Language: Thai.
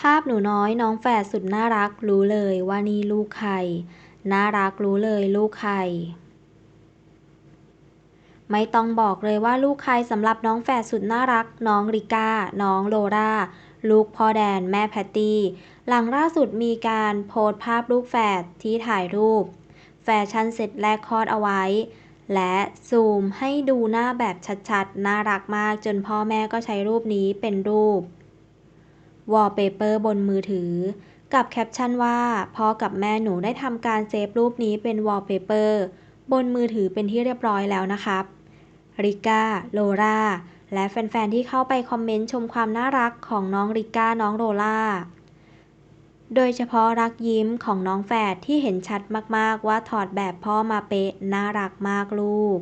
ภาพหนูน้อยน้องแฝดสุดน่ารักรู้เลยว่านี่ลูกใคร น่ารักรู้เลยลูกใคร ไม่ต้องบอกเลยว่าลูกใครสำหรับน้องแฝดสุดน่ารัก น้องริก้า น้องโลราลูกพ่อแดนแม่แพตตี้ หลังล่าสุดมีการโพสต์ภาพลูกแฝดที่ถ่ายรูป แฟชั่นเซ็ตแรกคลอดเอาไว้ และซูมให้ดูหน้าแบบชัดๆ น่ารักมากจนพ่อแม่ก็ใช้รูปนี้เป็นรูป วอลเปเปอร์บนมือถือ กับแคปชั่นว่าพ่อกับแม่หนูได้ทำการเซฟรูปนี้เป็นวอลเปเปอร์บนมือถือเป็นที่เรียบร้อยแล้วนะครับ ริก้า โลรา และแฟนๆ ที่เข้าไปคอมเมนต์ชมความน่ารักของน้องริก้า น้องโลล่าโดยเฉพาะรักยิ้มของน้องแฝดที่เห็นชัดมากๆ ว่าถอดแบบพ่อมาเป๊ะน่ารักมากลูก